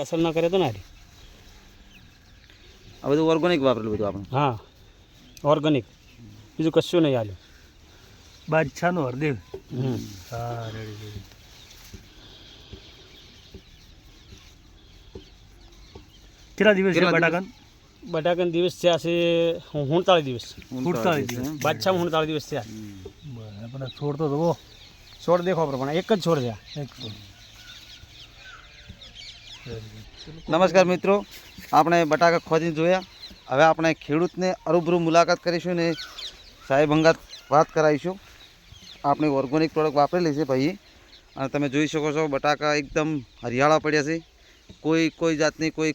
અસર ના કરે તો ના રે. આ બધું ઓર્ગોનિક વાપરેલું બધું આપણે. હા ઓર્ગેનિક બીજું કશું નહીં હાલ્યું બાદશાહનો હરદેવ. હા રેડી રેડી કેટલા દિવસ છે બટાકન? બટાકાન દિવસ થયા છે ઉણતાળીસ દિવસ. ફૂટતાળીસ દિવસ. બાદશાહ ઉણતાળીસ દિવસ થયા. પણ છોડતો તો છોડ દેખો પ્રમાણે એક જ છોડ થયા. એક છોડ. નમસ્કાર મિત્રો. આપણે બટાકા ખોદીને જોયા. હવે આપણે ખેડૂતને અરૂબરૂ મુલાકાત કરીશું ને સાહેબ અંગાત વાત કરાવીશું. આપણે ઓર્ગોનિક પ્રોડક્ટ વાપરેલી છે ભાઈ અને તમે જોઈ શકો છો બટાકા એકદમ હરિયાળા પડ્યા છે. કોઈ કોઈ જાતની કોઈ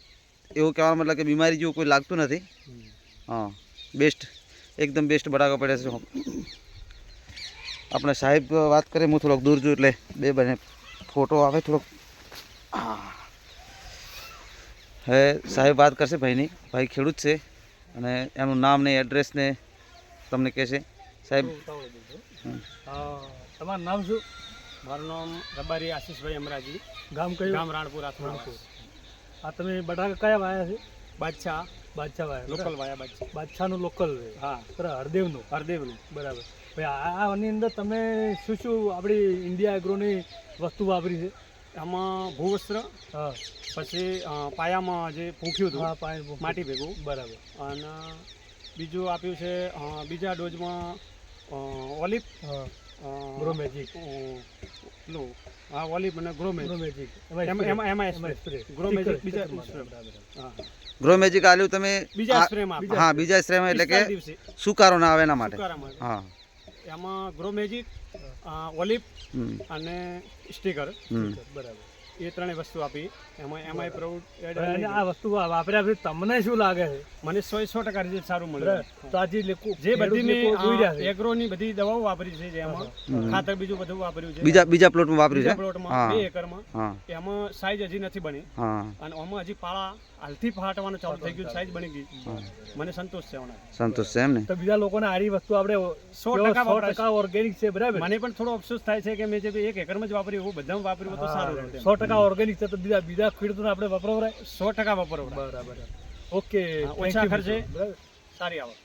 એવું કહેવાનો મતલબ કે બીમારી જેવું કોઈ લાગતું નથી. હા બેસ્ટ એકદમ બેસ્ટ બટાકા પડ્યા છે. આપણે સાહેબ વાત કરીએ, હું થોડોક દૂર જોઉં એટલે બે બને. ફોટો આવે થોડોક. હવે સાહેબ વાત કરશે ભાઈની. ભાઈ ખેડૂત છે અને એનું નામ ને એડ્રેસ ને તમને કહેશે સાહેબ. તમારું નામ શું? મારું નામ રબારી આશીષભાઈ અમરાજી. ગામ કયું? ગામ રાણપુર આથમણપુર આ તમે બટાકા કયા વાયા છે? બાદશાહ. બાદશાહ વાયા લોકલ વાયા બાદશાહ. બાદશાહનું લોકલ છે. હા. બરાબર હરદેવનું? હરદેવનું. બરાબર. ભાઈ આ આની અંદર તમે શું શું આપણી ઇન્ડિયા એગ્રોની વસ્તુ વાપરી છે? આમાં ભૂવસ્ત્ર પછી પાયામાં જે પૂંખ્યું હતું માટી ભેગું. બરાબર. અને બીજું આપ્યું છે બીજા ડોઝમાં ઓલિપ ગ્રો મેજિક હા ઓલિપ અને ગ્રો મેજિક એમાં એમાં સ્પ્રે. ગ્રો મેજિક બીજા. હા. ગ્રો મેજિક આલ્યું તમે બીજા સ્પ્રેમાં હા બીજા શ્રેમાં એટલે કે સુકારો ના આવે એના માટે. હા. એમાં ગ્રો મેજિક ઓલિપ અને સ્ટીકર બરાબર. એ ત્રણેય વસ્તુ આપી. એમાં એમઆઈ પ્રાઉડ એડ અને આ વસ્તુ વાપર્યા પછી તમને શું લાગે છે? મને સો સો ટકા રિઝલ્ટ સારું મળે તો આજે લોકો જે બધી મેં જોઈ રહ્યા છે. એગ્રોની બધી દવાઓ વાપરી છે જેમાં. ખાતર બીજું બધું વાપર્યું છે. બીજા બીજા પ્લોટમાં વાપર્યું છે? પ્લોટમાં બે એકરમાં. એમાં સાઈઝ હજી નથી બની. અને આમાં હજી પાળા હાલથી ફાટવાનું ચાલુ થઈ ગયું સાઈઝ બની ગઈ. મને સંતોષ છે સંતોષ છે એમ ને? તો બીજા લોકોને આરી વસ્તુ આપણે સો ટકા ઓર્ગેનિક છે. બરાબર. મને પણ થોડો અફસોસ થાય છે કે મેં જે એક એકરમાં જ વાપર્યું એવું બધામાં વાપર્યું તો સારું સો ટકા ઓર્ગેનિક છે તો બીજા બીજા ખેડૂતોને આપણે વપરાવરાય સો ટકા વાપરવું બરાબર. ઓકે ઓછા ખર્ચે. સારી આવક.